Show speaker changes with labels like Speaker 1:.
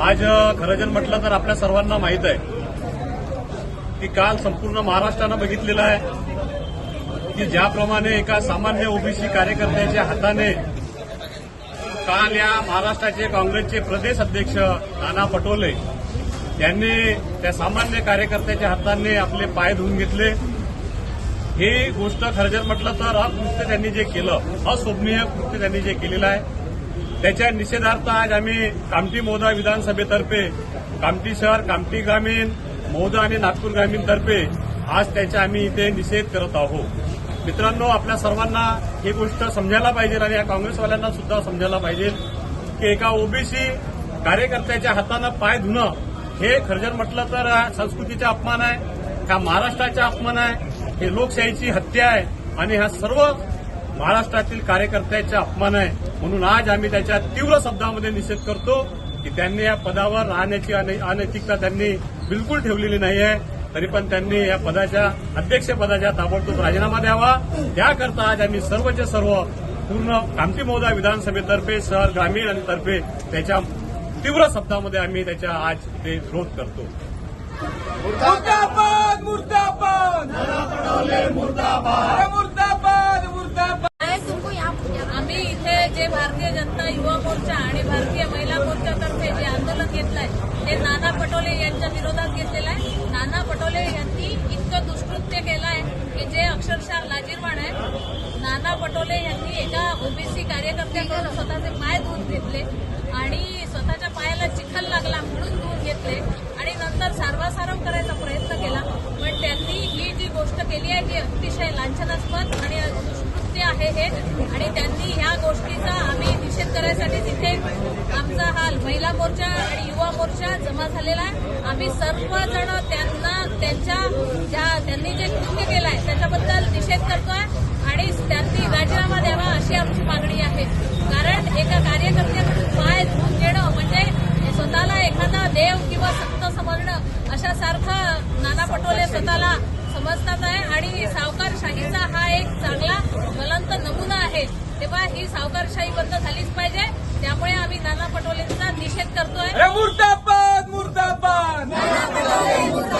Speaker 1: आज अ, खरं जर म्हटलं तर आपल्या सर्वांना माहीत आहे की काल संपूर्ण महाराष्ट्रानं बघितलेलं आहे की ज्याप्रमाणे एका सामान्य ओबीसी कार्यकर्त्याच्या हाताने काल या महाराष्ट्राचे काँग्रेसचे प्रदेश अध्यक्ष नाना पटोले यांनी त्या सामान्य कार्यकर्त्याच्या हाताने आपले पाय धुवून घेतले. ही गोष्ट खरं जर म्हटलं तर अकृत्य त्यांनी जे केलं अशोभनीय कृत्य त्यांनी जे केलेलं आहे. त्याच्या निषेधार्थ आज आम्ही कामठी मोदा विधानसभेतर्फे कामठी शहर कामठी ग्रामीण मोदा आणि नागपूर ग्रामीणतर्फे आज त्याच्या आम्ही इथे निषेध करत आहोत. मित्रांनो आपल्या सर्वांना ही गोष्ट समजायला पाहिजे आणि या काँग्रेसवाल्यांना सुद्धा समजायला पाहिजे की एका ओबीसी कार्यकर्त्याच्या हातानं पाय धुणं हे खरजर म्हटलं तर संस्कृतीचा अपमान आहे हा महाराष्ट्राचा अपमान आहे? हे लोकशाहीची हत्या आहे आणि हा सर्व महाराष्ट्रातील कार्यकर्त्याचा अपमान आहे. म्हणून आज आम्ही त्याच्या तीव्र शब्दामध्ये निषेध करतो की त्यांनी या पदावर राहण्याची अनैतिकता त्यांनी बिलकुल ठेवलेली नाही आहे. तरी पण त्यांनी या पदाच्या अध्यक्षपदाच्या ताबडतोब राजीनामा द्यावा. त्याकरता आज आम्ही सर्वच्या सर्व पूर्ण कामती महोदय विधानसभेतर्फे शहर ग्रामीण आणि तर्फे त्याच्या तीव्र शब्दामध्ये आम्ही त्याच्या आज ते विरोध करतो
Speaker 2: मुर्दाबाद मुर्दाबाद अरे मुर्दाबाद मुर्दाबाद
Speaker 3: आहे तुमको या- आम्ही इथे जे भारतीय जनता युवा मोर्चा आणि भारतीय महिला मोर्चातर्फे जे आंदोलन घेतलंय ते नाना पटोले यांच्या विरोधात घेतलेलं आहे. नाना पटोले यांनी इतकं दुष्कृत्य केलं आहे की जे अक्षरशः लाजीरवाण आहे. नाना पटोले यांनी एका ओबीसी कार्यकर्त्याकडून स्वतःचे पाय धुवून घेतले आणि स्वतःच्या पायाला चिखल लागला म्हणून धुवून घेतले आणि नंतर सारवासारव करायचा प्रयत्न केला. पण त्यांनी ही जी गोष्ट केली आहे ती अतिशय लांछनास्पद आणि दुष्कृत्य आहे हे. गोष्टीचा आम्ही निषेध करायसाठी तिथे आमचा हा महिला मोर्चा आणि युवा मोर्चा जमा झालेला आहे. आम्ही सर्वजण त्यांना त्यांच्या ज्या त्यांनी जे कृत्य केलं आहे त्याच्याबद्दल निषेध करतोय आणि त्यांनी राजीनामा द्यावा अशी आमची मागणी आहे. कारण एका कार्यकर्त्याकडून पाय धुवून घेणं म्हणजे स्वतःला एखादा देव किंवा संत समजणं अशासारखं नाना पटोले स्वतःला समजतात आहे. आणि सावकारशाहीचा हा एक चांगला